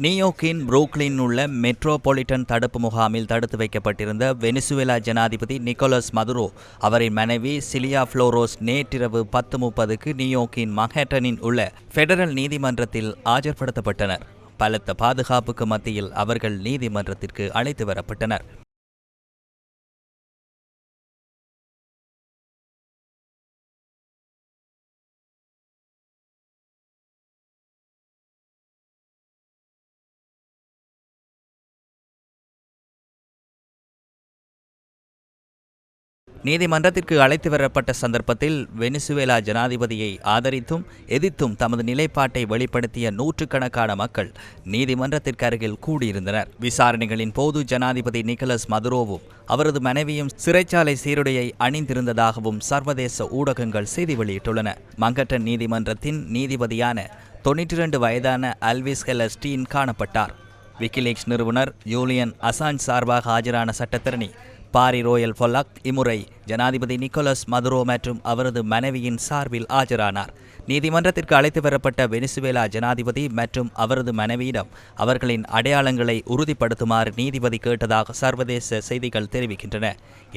நியூயோர்க்கின் Brooklyn உள்ள metropolitan தடுப்பு முகாமில் தடுத்து வைக்கப்பட்டிருந்த வெனிசுவேலா ஜனாதிபதி நிக்கோலஸ் மதுரோ அவரின் மனைவி சிலியா ஃப்ளோரோஸ் நேற்றிரவு பத்து முப்பதுக்கு நியூயோர்க்கின் மஹேட்டனின் உள்ள ஃபெடரல் நீதிமன்றத்தில் ஆஜர்படுத்தப்பட்டனர். பலத்த பாதுகாப்புக்கு மத்தியில் அவர்கள் நீதிமன்றத்திற்கு அழைத்து வரப்பட்டனர். நீதிமன்றத்திற்கு அழைத்து வரப்பட்ட சந்தர்ப்பத்தில் வெனிசுவேலா ஜனாதிபதியை ஆதரித்தும் எதிர்த்தும் தமது நிலைப்பாட்டை வெளிப்படுத்திய நூற்றுக்கணக்கான மக்கள் நீதிமன்றத்திற்கு அருகில் கூடியிருந்தனர். விசாரணைகளின் போது ஜனாதிபதி நிக்கலஸ் மதுரோவும் அவரது மனைவியும் சிறைச்சாலை சீருடையை அணிந்திருந்ததாகவும் சர்வதேச ஊடகங்கள் செய்தி வெளியிட்டுள்ளன. மங்கட்டன் நீதிமன்றத்தின் நீதிபதியான தொன்னூற்றி இரண்டு வயதான அல்விஸ் ஹெலஸ்டீன் காணப்பட்டார். விக்கிலீக்ஸ் நிறுவனர் யூலியன் அசான் சார்பாக ஆஜரான சட்டத்தரணி பாரி ரோயல் பொல்லாக் இம்முறை ஜனாதிபதி நிக்கோலஸ் மதுரோ மற்றும் அவரது மனைவியின் சார்பில் ஆஜரானார். நீதிமன்றத்திற்கு அழைத்து வரப்பட்ட வெனிசுவேலா ஜனாதிபதி மற்றும் அவரது மனைவியிடம் அவர்களின் அடையாளங்களை உறுதிப்படுத்துமாறு நீதிபதி கேட்டதாக சர்வதேச செய்திகள் தெரிவிக்கின்றன.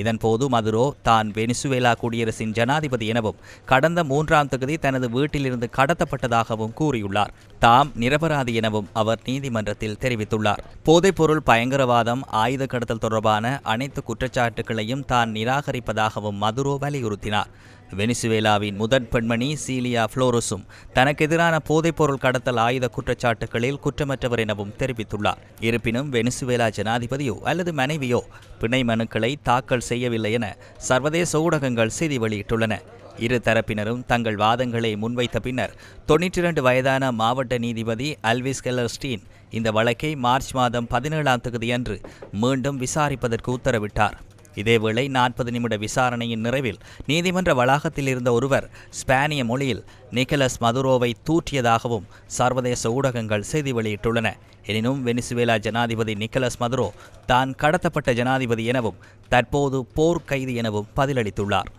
இதன்போது மதுரோ தான் வெனிசுவேலா குடியரசின் ஜனாதிபதி எனவும் கடந்த மூன்றாம் தொகுதி தனது வீட்டிலிருந்து கடத்தப்பட்டதாகவும் கூறியுள்ளார். தாம் நிரபராதி எனவும் அவர் நீதிமன்றத்தில் தெரிவித்துள்ளார். போதைப்பொருள் பயங்கரவாதம் ஆயுத கடத்தல் தொடர்பான அனைத்து குற்றச்சாட்டுகளையும் தான் நிராகரிப்பதாகவும் மதுரோ வலியுறுத்தினார். வெனிசுவேலாவின் முதற் பெண்மணி சீலியா புளோரஸும் தனக்கெதிரான போதைப்பொருள் கடத்தல் ஆயுத குற்றச்சாட்டுகளில் குற்றமற்றவர் எனவும் தெரிவித்துள்ளார். இருப்பினும் வெனிசுவேலா ஜனாதிபதியோ அல்லது மனைவியோ பிணை மனுக்களை தாக்கல் செய்யவில்லை என சர்வதேச ஊடகங்கள் செய்தி வெளியிட்டுள்ளன. இரு தரப்பினரும் தங்கள் வாதங்களை முன்வைத்த பின்னர் தொன்னூற்றி இரண்டு வயதான மாவட்ட நீதிபதி அல்விஸ் கெல்லர்ஸ்டீன் இந்த வழக்கை மார்ச் மாதம் பதினேழாம் தேதியன்று மீண்டும் விசாரிப்பதற்கு உத்தரவிட்டார். இதேவேளை நாற்பது நிமிட விசாரணையின் நிறைவில் நீதிமன்ற வளாகத்தில் இருந்த ஒருவர் ஸ்பானிய மொழியில் நிக்கலஸ் மதுரோவை தூற்றியதாகவும் சர்வதேச ஊடகங்கள் செய்தி வெளியிட்டுள்ளன. எனினும் வெனிசுவேலா ஜனாதிபதி நிக்கலஸ் மதுரோ தான் கடத்தப்பட்ட ஜனாதிபதி எனவும் தற்போது போர் கைது எனவும் பதிலளித்துள்ளார்.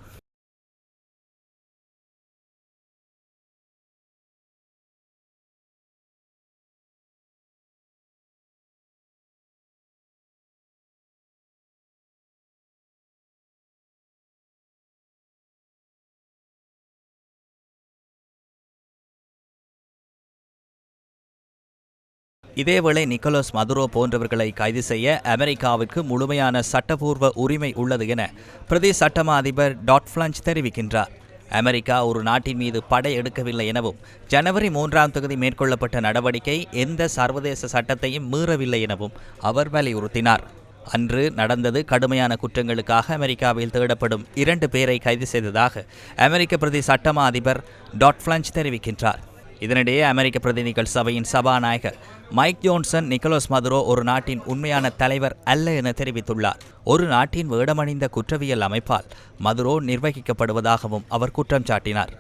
இதேவேளை நிக்கோலஸ் மதுரோ போன்றவர்களை கைது செய்ய அமெரிக்காவிற்கு முழுமையான சட்டபூர்வ உரிமை உள்ளது என பிரதி சட்டமா அதிபர் டாட் ஃபிளஞ்ச் தெரிவிக்கின்றார். அமெரிக்கா ஒரு நாட்டின் மீது படை எடுக்கவில்லை எனவும் ஜனவரி மூன்றாம் தொகுதி மேற்கொள்ளப்பட்ட நடவடிக்கை எந்த சர்வதேச சட்டத்தையும் மீறவில்லை எனவும் அவர் வலியுறுத்தினார். அன்று நடந்தது கடுமையான குற்றங்களுக்காக அமெரிக்காவில் தேடப்படும் இரண்டு பேரை கைது செய்ததாக அமெரிக்க பிரதி சட்டமா அதிபர் டாட் ஃபிளஞ்ச் தெரிவிக்கின்றார். இதனிடையே அமெரிக்க பிரதிநிதிகள் சபையின் சபாநாயகர் மைக் ஜோன்சன் நிக்கோலஸ் மதுரோ ஒரு நாட்டின் உண்மையான தலைவர் அல்ல என தெரிவித்துள்ளார். ஒரு நாட்டின் வேடமணிந்த குற்றவியல் அமைப்பால் மதுரோ நிர்வகிக்கப்படுவதாகவும் அவர் குற்றம் சாட்டினார்.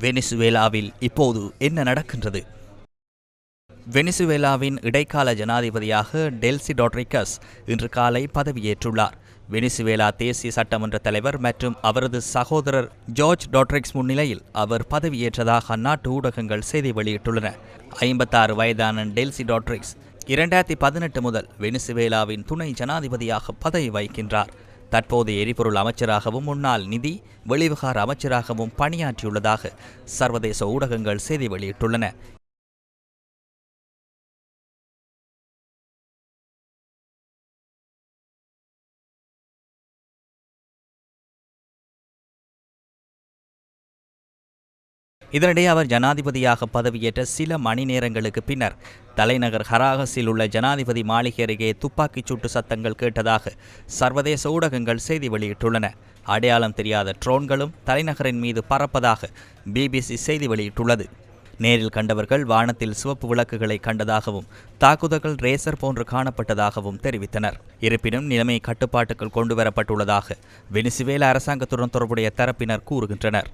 வெனிசுவேலாவில் இப்போது என்ன நடக்கின்றது? வெனிசுவேலாவின் இடைக்கால ஜனாதிபதியாக டெல்சி டொட்ரிகஸ் இன்று காலை பதவியேற்றுள்ளார். வெனிசுவேலா தேசிய சட்டமன்ற தலைவர் மற்றும் அவரது சகோதரர் ஜார்ஜ் டாட்ரிக்ஸ் முன்னிலையில் அவர் பதவியேற்றதாக அந்நாட்டு ஊடகங்கள் செய்தி வெளியிட்டுள்ளன. ஐம்பத்தாறு வயதான டெல்சி டாட்ரிக்ஸ் இரண்டாயிரத்தி பதினெட்டு முதல் வெனிசுவேலாவின் துணை ஜனாதிபதியாக பதவி வகிக்கின்றார். தற்போது எரிபொருள் அமைச்சராகவும் முன்னாள் நிதி வெளிவிகார அமைச்சராகவும் பணியாற்றியுள்ளதாக சர்வதேச ஊடகங்கள் செய்தி வெளியிட்டுள்ளன. இதனிடையே அவர் ஜனாதிபதியாக பதவியேற்ற சில மணி நேரங்களுக்கு பின்னர் தலைநகர் ஹராகஸில் உள்ள ஜனாதிபதி மாளிகை அருகே துப்பாக்கிச் சூட்டு சத்தங்கள் கேட்டதாக சர்வதேச ஊடகங்கள் செய்தி வெளியிட்டுள்ளன. அடையாளம் தெரியாத ட்ரோன்களும் தலைநகரின் மீது பறப்பதாக பிபிசி செய்தி வெளியிட்டுள்ளது. நேரில் கண்டவர்கள் வானத்தில் சிவப்பு விளக்குகளை கண்டதாகவும் தாக்குதல்கள் ரேசர் போன்று காணப்பட்டதாகவும் தெரிவித்தனர். இருப்பினும் நிலைமை கட்டுப்பாட்டுக்குள் கொண்டுவரப்பட்டுள்ளதாக வெனிசுவேல அரசாங்கத்துடன் தொடர்புடைய தரப்பினர் கூறுகின்றனர்.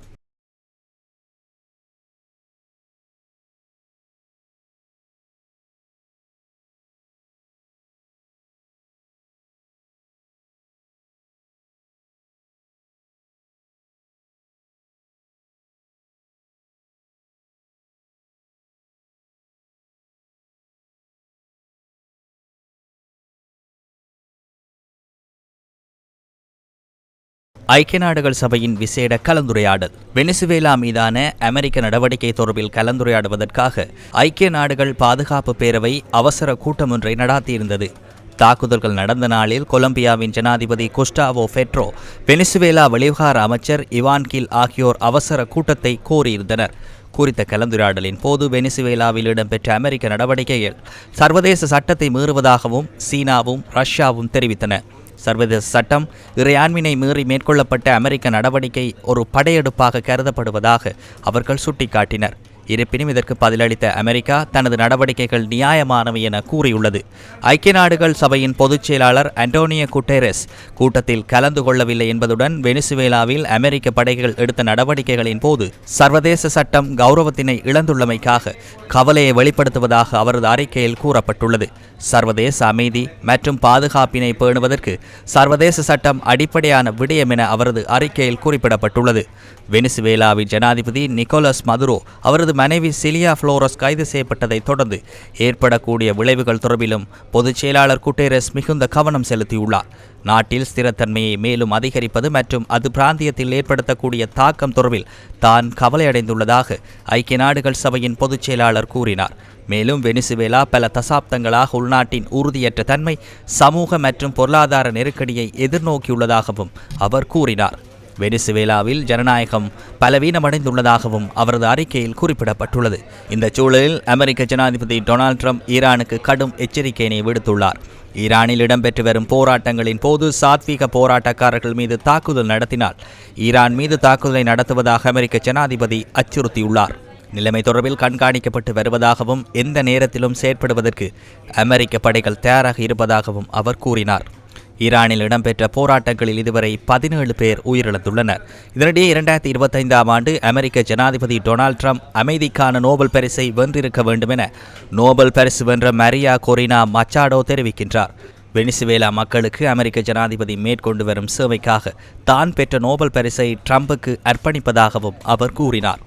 ஐக்கிய நாடுகள் சபையின் விசேட கலந்துரையாடல். வெனிசுவேலா மீதான அமெரிக்க நடவடிக்கை தொடர்பில் கலந்துரையாடுவதற்காக ஐக்கிய நாடுகள் பாதுகாப்பு பேரவை அவசர கூட்டம் ஒன்றை நடாத்தியிருந்தது. தாக்குதல்கள் நடந்த நாளில் கொலம்பியாவின் ஜனாதிபதி குஸ்டாவோ ஃபெட்ரோ வெனிசுவேலா வெளிவிவகார அமைச்சர் இவான் கில் ஆகியோர் அவசர கூட்டத்தை கோரியிருந்தனர். குறித்த கலந்துரையாடலின் போது வெனிசுவேலாவில் இடம்பெற்ற அமெரிக்க நடவடிக்கைகள் சர்வதேச சட்டத்தை மீறுவதாகவும் சீனாவும் ரஷ்யாவும் தெரிவித்தன. சர்வதேச சட்டம் இறையாண்மையை மீறி மேற்கொள்ளப்பட்ட அமெரிக்க நடவடிக்கை ஒரு படையெடுப்பாக கருதப்படுவதாக அவர்கள் சுட்டிக்காட்டினர். இருப்பினும் இதற்கு பதிலளித்த அமெரிக்கா தனது நடவடிக்கைகள் நியாயமானவை என கூறியுள்ளது. ஐக்கிய நாடுகள் சபையின் பொதுச் செயலாளர் அண்டோனியோ குட்டேரஸ் கூட்டத்தில் கலந்து கொள்ளவில்லை என்பதுடன் வெனிசுவேலாவில் அமெரிக்க படைகள் எடுத்த நடவடிக்கைகளின் போது சர்வதேச சட்டம் கௌரவத்தினை இழந்துள்ளமைக்காக கவலையை வெளிப்படுத்துவதாக அவரது அறிக்கையில் கூறப்பட்டுள்ளது. சர்வதேச அமைதி மற்றும் பாதுகாப்பினை பேணுவதற்கு சர்வதேச சட்டம் அடிப்படையான விடயம் என அவரது அறிக்கையில் குறிப்பிடப்பட்டுள்ளது. வெனிசுவேலாவின் ஜனாதிபதி நிக்கோலஸ் மதுரோ அவரது மனைவி சிலியா புளோரஸ் கைது செய்யப்பட்டதைத் தொடர்ந்து ஏற்படக்கூடிய விளைவுகள் தொடர்பிலும் பொதுச் செயலாளர் குட்டேரஸ் மிகுந்த கவனம் செலுத்தியுள்ளார். நாட்டில் ஸ்திரத்தன்மையை மேலும் அதிகரிப்பது மற்றும் அது பிராந்தியத்தில் ஏற்படுத்தக்கூடிய தாக்கம் தொடர்பில் தான் கவலையடைந்துள்ளதாக ஐக்கிய நாடுகள் சபையின் பொதுச் செயலாளர் கூறினார். மேலும் வெனிசுவேலா பல தசாப்தங்களாக உள்நாட்டின் உறுதியற்ற தன்மை சமூக மற்றும் பொருளாதார நெருக்கடியை எதிர்நோக்கியுள்ளதாகவும் அவர் கூறினார். வெனிசுவேலாவில் ஜனநாயகம் பலவீனமடைந்துள்ளதாகவும் அவரது அறிக்கையில் குறிப்பிடப்பட்டுள்ளது. இந்த சூழலில் அமெரிக்க ஜனாதிபதி டொனால்ட் ட்ரம்ப் ஈரானுக்கு கடும் எச்சரிக்கையினை விடுத்துள்ளார். ஈரானில் இடம்பெற்று வரும் போராட்டங்களின் போது சாத்வீக போராட்டக்காரர்கள் மீது தாக்குதல் நடத்தினால் ஈரான் மீது தாக்குதலை நடத்துவதாக அமெரிக்க ஜனாதிபதி அச்சுறுத்தியுள்ளார். நிலைமை தொடர்பில் கண்காணிக்கப்பட்டு வருவதாகவும் எந்த நேரத்திலும் செயற்படுவதற்கு அமெரிக்க படைகள் தயாராக இருப்பதாகவும் அவர் கூறினார். ஈரானில் இடம்பெற்ற போராட்டங்களில் இதுவரை பதினேழு பேர் உயிரிழந்துள்ளனர். இதனிடையே இரண்டாயிரத்தி இருபத்தைந்தாம் ஆண்டு அமெரிக்க ஜனாதிபதி டொனால்ட் ட்ரம்ப் அமைதிக்கான நோபல் பரிசை வென்றிருக்க வேண்டும் என நோபல் பரிசு வென்ற மரியா கொரினா மச்சாடோ தெரிவிக்கின்றார். வெனிசுவேலா மக்களுக்கு அமெரிக்க ஜனாதிபதி மேற்கொண்டு வரும் சேவைக்காக தான் பெற்ற நோபல் பரிசை ட்ரம்புக்கு அர்ப்பணிப்பதாகவும் அவர் கூறினார்.